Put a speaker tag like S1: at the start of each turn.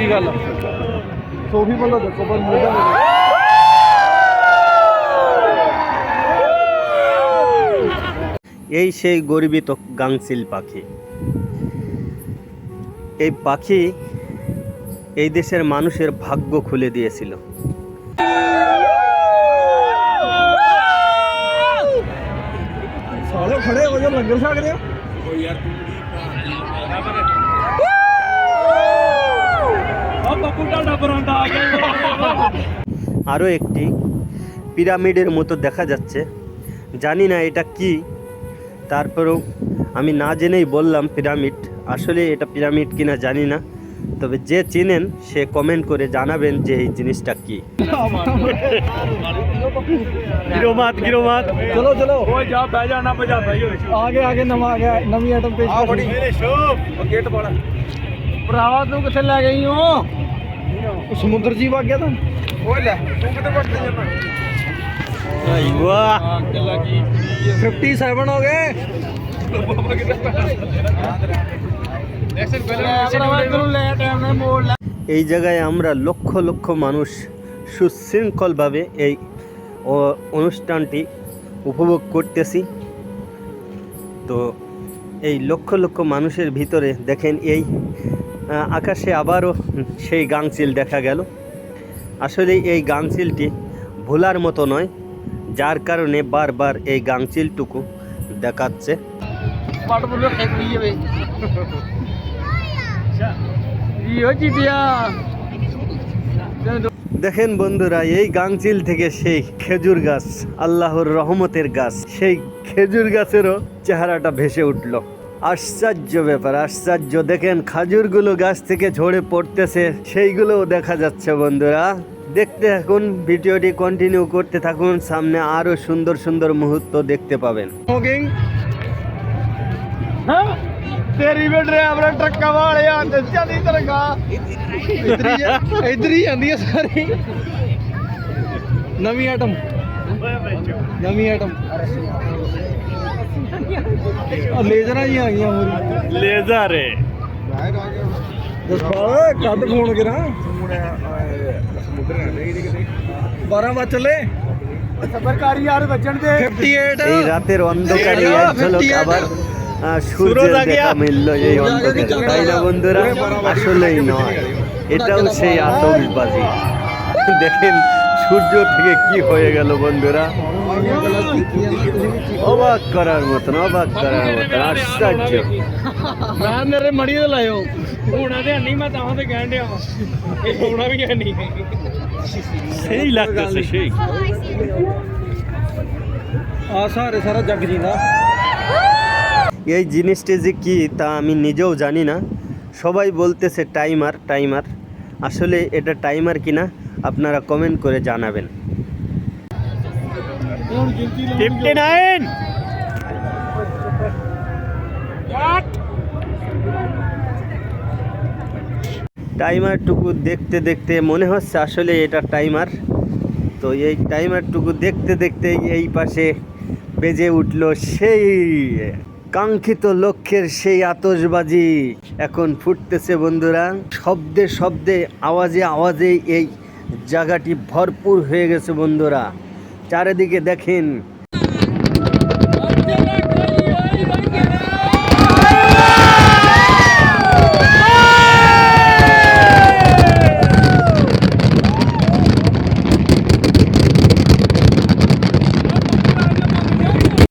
S1: ਕੀ ਗੱਲ ਸੋਫੀ ਬੰਦਾ ਦੇਖੋ ਬੰਦ पर ਜਾ
S2: এই সেই গরিবিত গাংচিল পাখি। এই পাখি এই দেশের মানুষের ভাগ্য খুলে দিয়েছিল।
S1: खड़े हो जाओ लंगर
S2: আরও একটি পিরামিডের মতো দেখা যাচ্ছে। জানি না এটা কি। তারপরেও আমি না জেনেই বললাম পিরামিড। আসলে এটা পিরামিড কিনা জানি না। তবে যে চেনেন সে কমেন্ট করে জানাবেন যে এই জিনিসটা কি।
S1: गिरोमात সমুদ্র জীব আগে
S2: এই জায়গায় আমরা লক্ষ লক্ষ মানুষ সুশৃঙ্খলভাবে এই অনুষ্ঠানটি উপভোগ করতেছি। তো এই লক্ষ লক্ষ মানুষের ভিতরে দেখেন এই আকাশে আবারও সেই গাংচিল দেখা গেল। আসলে এই গাংচিলটি ভোলার মতো নয় যার কারণে বারবার এই গাংচিলটুকু দেখাচ্ছে। দেখেন বন্ধুরা এই গাংচিল থেকে সেই খেজুর গাছ আল্লাহর রহমতের গাছ সেই খেজুর গাছেরও চেহারাটা ভেসে উঠল। আশ্চর্য ব্যাপার আশ্চর্য দেখেন খাজুরগুলো গাছ থেকে ঝরে পড়তেছে সেইগুলোও দেখা যাচ্ছে বন্ধুরা দেখতে থাকুন ভিডিওটি কন্টিনিউ করতে থাকুন সামনে আরো সুন্দর সুন্দর মুহূর্ত দেখতে পাবেন
S1: ਸਮੋਕਿੰਗ ਹਾਂ ਤੇਰੀ ਵੀ ਡਰਾਈਵਰ ਟਰੱਕਾਂ ਵਾਲੇ ਆ ਦੱਸਿਆ ਦੀ ਤਰਗਾ ਇਧਰ ਹੀ ਇਧਰ ਹੀ ਜਾਂਦੀ ਹੈ ਸਾਰੀ ਨਵੀਂ ਆਈਟਮ ਨਵੀਂ ਆਈਟਮ ਆ ਲੇਜ਼ਰਾਂ ਹੀ ਆ ਗਈਆਂ ਹੋਰ
S2: লেজার
S1: ਦੱਸ ਪਾ ਕੱਦ ਫੋਨ ਕਰਾਂ
S3: ਸਮੁੰਦਰ ਰਹਿੰਦੇ ਕਿਤੇ
S1: 12 ਵਜ ਚੱਲੇ
S3: ਸਰਕਾਰੀ ਯਾਰ ਵੱਜਣ ਦੇ
S1: 58
S2: এই রাতের অন্ধকারে এক ঝলক আবার আহ, সূর্যের দেখা মিলল এই অন্ধকারে তাই না বন্ধুরা আসলেই নয় এটাও সেই আতঙ্কবাজি দেখেন সূর্য থেকে কি হয়ে গেল বন্ধুরা অবাক করার মতন অবাক করার মতন আশ্চর্য
S1: ਮੈਂ ਮੇਰੇ ਮੜੀ ਤੇ ਲਾਇਓ
S3: ਹੋਣਾ ਤੇ ਨਹੀਂ ਮੈਂ ਤਾਂ ਤੇ ਕਹਿਣ ਡਿਆ ਵਾਂ ਇਹ ਹੋਣਾ ਵੀ ਹੈ ਨਹੀਂ
S2: সেই লাগতেছে সেই
S1: ਆ ਸਾਰੇ ਸਾਰਾ ਜੱਗ ਜੀਂਦਾ
S2: এই জিনিসটি যে কি তা আমি নিজেও জানি না সবাই বলতেছে টাইমার টাইমার আসলে এটা টাইমার কিনা আপনারা কমেন্ট করে জানাবেন ফিফটি নাইন। টাইমারটুকু দেখতে দেখতে মনে হচ্ছে আসলে এটা টাইমার। তো এই টাইমারটুকু দেখতে দেখতে এই পাশে বেজে উঠল সেই কাঙ্ক্ষিত লক্ষ্যের সেই আতশবাজি। এখন ফুটতেছে বন্ধুরা শব্দে শব্দে আওয়াজে আওয়াজে এই জায়গাটি ভরপুর হয়ে গেছে বন্ধুরা। চারিদিকে দেখেন।